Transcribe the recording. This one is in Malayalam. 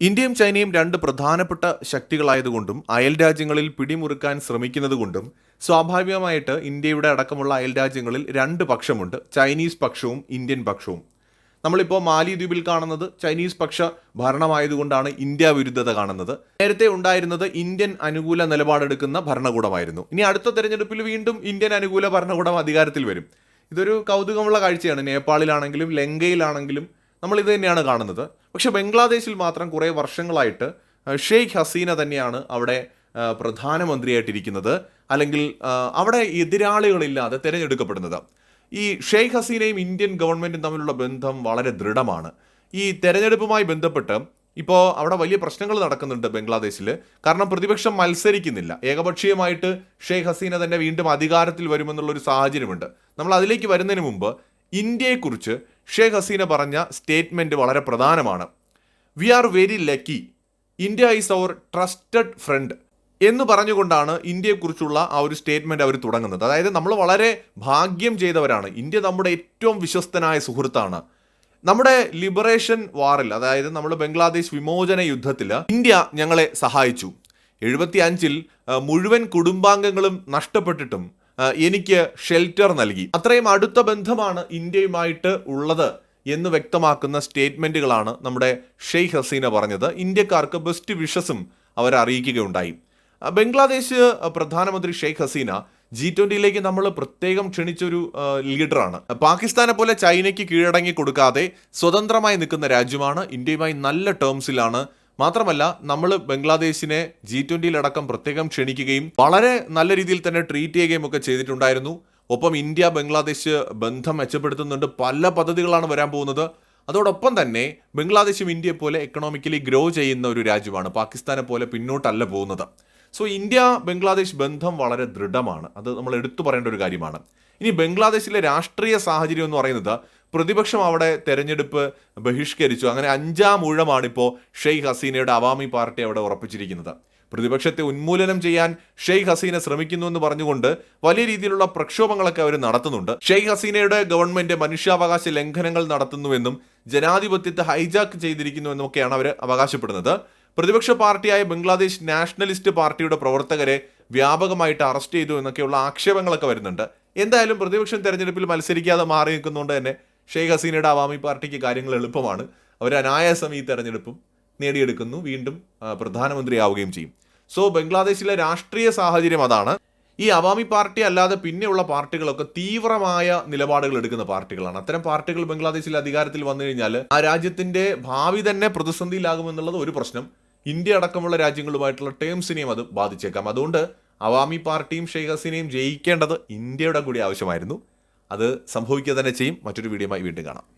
ഇന്ത്യയും ചൈനയും രണ്ട് പ്രധാനപ്പെട്ട ശക്തികളായതുകൊണ്ടും അയൽ രാജ്യങ്ങളിൽ പിടിമുറുക്കാൻ ശ്രമിക്കുന്നതുകൊണ്ടും സ്വാഭാവികമായിട്ട് ഇന്ത്യയുടെ അടക്കമുള്ള അയൽ രാജ്യങ്ങളിൽ രണ്ട് പക്ഷമുണ്ട്. Chinese പക്ഷവും Indian പക്ഷവും. നമ്മളിപ്പോൾ മാലിദ്വീപിൽ കാണുന്നത് ചൈനീസ് പക്ഷ ഭരണമായതുകൊണ്ടാണ് ഇന്ത്യ വിരുദ്ധത കാണുന്നത്. നേരത്തെ ഉണ്ടായിരുന്നത് ഇന്ത്യൻ അനുകൂല നിലപാടെടുക്കുന്ന ഭരണകൂടമായിരുന്നു. ഇനി അടുത്ത തെരഞ്ഞെടുപ്പിൽ വീണ്ടും ഇന്ത്യൻ അനുകൂല ഭരണകൂടം അധികാരത്തിൽ വരും. ഇതൊരു കൗതുകമുള്ള കാഴ്ചയാണ്. നേപ്പാളിലാണെങ്കിലും ലങ്കയിലാണെങ്കിലും നമ്മൾ ഇത് തന്നെയാണ് കാണുന്നത്. പക്ഷേ ബംഗ്ലാദേശിൽ മാത്രം കുറേ വർഷങ്ങളായിട്ട് ഷെയ്ഖ് ഹസീന തന്നെയാണ് അവിടെ പ്രധാനമന്ത്രിയായിട്ടിരിക്കുന്നത്. അല്ലെങ്കിൽ അവിടെ എതിരാളികളില്ലാതെ തിരഞ്ഞെടുക്കപ്പെടുന്നത്. ഈ ഷെയ്ഖ് ഹസീനയും ഇന്ത്യൻ ഗവൺമെന്റും തമ്മിലുള്ള ബന്ധം വളരെ ദൃഢമാണ്. ഈ തെരഞ്ഞെടുപ്പുമായി ബന്ധപ്പെട്ട് ഇപ്പോൾ അവിടെ വലിയ പ്രശ്നങ്ങൾ നടക്കുന്നുണ്ട് ബംഗ്ലാദേശിൽ കാരണം പ്രതിപക്ഷം മത്സരിക്കുന്നില്ല. ഏകപക്ഷീയമായിട്ട് ഷെയ്ഖ് ഹസീന തന്നെ വീണ്ടും അധികാരത്തിൽ വരുമെന്നുള്ളൊരു സാഹചര്യമുണ്ട്. നമ്മൾ അതിലേക്ക് വരുന്നതിന് മുമ്പ് ഇന്ത്യയെക്കുറിച്ച് ഷെയ്ഖ് ഹസീന പറഞ്ഞ സ്റ്റേറ്റ്മെന്റ് വളരെ പ്രധാനമാണ്. We are very lucky India is our trusted friend എന്ന് പറഞ്ഞുകൊണ്ടാണ് ഇന്ത്യയെക്കുറിച്ചുള്ള ആ ഒരു സ്റ്റേറ്റ്മെന്റ് അവർ തുടങ്ങുന്നത്. അതായത് നമ്മൾ വളരെ ഭാഗ്യം ചെയ്തവരാണ്. ഇന്ത്യ നമ്മുടെ ഏറ്റവും വിശ്വസ്തനായ സുഹൃത്താണ്. നമ്മുടെ ലിബറേഷൻ വാറിൽ അതായത് നമ്മൾ ബംഗ്ലാദേശ് വിമോചന യുദ്ധത്തിൽ ഇന്ത്യ ഞങ്ങളെ സഹായിച്ചു. എഴുപത്തി അഞ്ചിൽ മുഴുവൻ കുടുംബാംഗങ്ങളും നഷ്ടപ്പെട്ടിട്ടും എനിക്ക് ഷെൽട്ടർ നൽകി. അത്രയും അടുത്ത ബന്ധമാണ് ഇന്ത്യയുമായിട്ട് ഉള്ളത് എന്ന് വ്യക്തമാക്കുന്ന സ്റ്റേറ്റ്മെന്റുകളാണ് നമ്മുടെ ഷെയ്ഖ് ഹസീന പറഞ്ഞത്. ഇന്ത്യക്കാർക്ക് ബെസ്റ്റ് വിഷസും അവർ അറിയിക്കുകയുണ്ടായി. ബംഗ്ലാദേശ് പ്രധാനമന്ത്രി ഷെയ്ഖ് ഹസീന ജി ട്വന്റിയിലേക്ക് നമ്മൾ പ്രത്യേകം ക്ഷണിച്ചൊരു ലീഡറാണ്. പാകിസ്ഥാനെ പോലെ ചൈനയ്ക്ക് കീഴടങ്ങി കൊടുക്കാതെ സ്വതന്ത്രമായി നിൽക്കുന്ന രാജ്യമാണ്. ഇന്ത്യയുമായി നല്ല ടേംസിലാണ് മാത്രമല്ല നമ്മൾ ബംഗ്ലാദേശിനെ ജി ട്വന്റിയിലടക്കം പ്രത്യേകം ക്ഷണിക്കുകയും വളരെ നല്ല രീതിയിൽ തന്നെ ട്രീറ്റ് ചെയ്യുകയും ഒക്കെ ചെയ്തിട്ടുണ്ടായിരുന്നു. ഒപ്പം ഇന്ത്യ ബംഗ്ലാദേശ് ബന്ധം മെച്ചപ്പെടുത്തുന്നുണ്ട്. പല പദ്ധതികളാണ് വരാൻ പോകുന്നത്. അതോടൊപ്പം തന്നെ ബംഗ്ലാദേശും ഇന്ത്യയെ പോലെ എക്കണോമിക്കലി ഗ്രോ ചെയ്യുന്ന ഒരു രാജ്യമാണ്. പാകിസ്ഥാനെ പോലെ പിന്നോട്ടല്ല പോകുന്നത്. സോ ഇന്ത്യ ബംഗ്ലാദേശ് ബന്ധം വളരെ ദൃഢമാണ്. അത് നമ്മൾ എടുത്തു പറയേണ്ട ഒരു കാര്യമാണ്. ഇനി ബംഗ്ലാദേശിലെ രാഷ്ട്രീയ സാഹചര്യം എന്ന് പറയുന്നത് പ്രതിപക്ഷം അവിടെ തെരഞ്ഞെടുപ്പ് ബഹിഷ്കരിച്ചു. അങ്ങനെ അഞ്ചാം ഊഴമാണിപ്പോൾ ഷെയ്ഖ് ഹസീനയുടെ അവാമി പാർട്ടി അവിടെ ഉറപ്പിച്ചിരിക്കുന്നത്. പ്രതിപക്ഷത്തെ ഉന്മൂലനം ചെയ്യാൻ ഷെയ്ഖ് ഹസീന ശ്രമിക്കുന്നു എന്ന് പറഞ്ഞുകൊണ്ട് വലിയ രീതിയിലുള്ള പ്രക്ഷോഭങ്ങളൊക്കെ അവർ നടത്തുന്നുണ്ട്. ഷെയ്ഖ് ഹസീനയുടെ ഗവൺമെന്റ് മനുഷ്യാവകാശ ലംഘനങ്ങൾ നടത്തുന്നുവെന്നും ജനാധിപത്യത്തെ ഹൈജാക്ക് ചെയ്തിരിക്കുന്നുവെന്നും ഒക്കെയാണ് അവർ അവകാശപ്പെടുന്നത്. പ്രതിപക്ഷ പാർട്ടിയായ ബംഗ്ലാദേശ് നാഷണലിസ്റ്റ് പാർട്ടിയുടെ പ്രവർത്തകരെ വ്യാപകമായിട്ട് അറസ്റ്റ് ചെയ്തു എന്നൊക്കെയുള്ള ആക്ഷേപങ്ങളൊക്കെ വരുന്നുണ്ട്. എന്തായാലും പ്രതിപക്ഷം തെരഞ്ഞെടുപ്പിൽ മത്സരിക്കാതെ മാറി നിൽക്കുന്നതുകൊണ്ട് തന്നെ ഷെയ്ഖ് ഹസീനയുടെ അവാമി പാർട്ടിക്ക് കാര്യങ്ങൾ എളുപ്പമാണ്. അവർ അനായാസം ഈ തെരഞ്ഞെടുപ്പും നേടിയെടുക്കുന്നു. വീണ്ടും പ്രധാനമന്ത്രിയാവുകയും ചെയ്യും. സോ ബംഗ്ലാദേശിലെ രാഷ്ട്രീയ സാഹചര്യം അതാണ്. ഈ അവാമി പാർട്ടി അല്ലാതെ പിന്നെയുള്ള പാർട്ടികളൊക്കെ തീവ്രമായ നിലപാടുകൾ എടുക്കുന്ന പാർട്ടികളാണ്. അത്തരം പാർട്ടികൾ ബംഗ്ലാദേശിൽ അധികാരത്തിൽ വന്നു കഴിഞ്ഞാൽ ആ രാജ്യത്തിന്റെ ഭാവി തന്നെ പ്രതിസന്ധിയിലാകുമെന്നുള്ളത് ഒരു പ്രശ്നം. ഇന്ത്യ അടക്കമുള്ള രാജ്യങ്ങളുമായിട്ടുള്ള ടേംസിനെയും അത് ബാധിച്ചേക്കാം. അതുകൊണ്ട് അവാമി പാർട്ടിയും ഷെയ്ഖ് ഹസീനയും ജയിക്കേണ്ടത് ഇന്ത്യയുടെ കൂടി ആവശ്യമായിരുന്നു. അത് സംഭവിക്കുക തന്നെ ചെയ്യും. മറ്റൊരു വീഡിയോയുമായി വീണ്ടും കാണാം.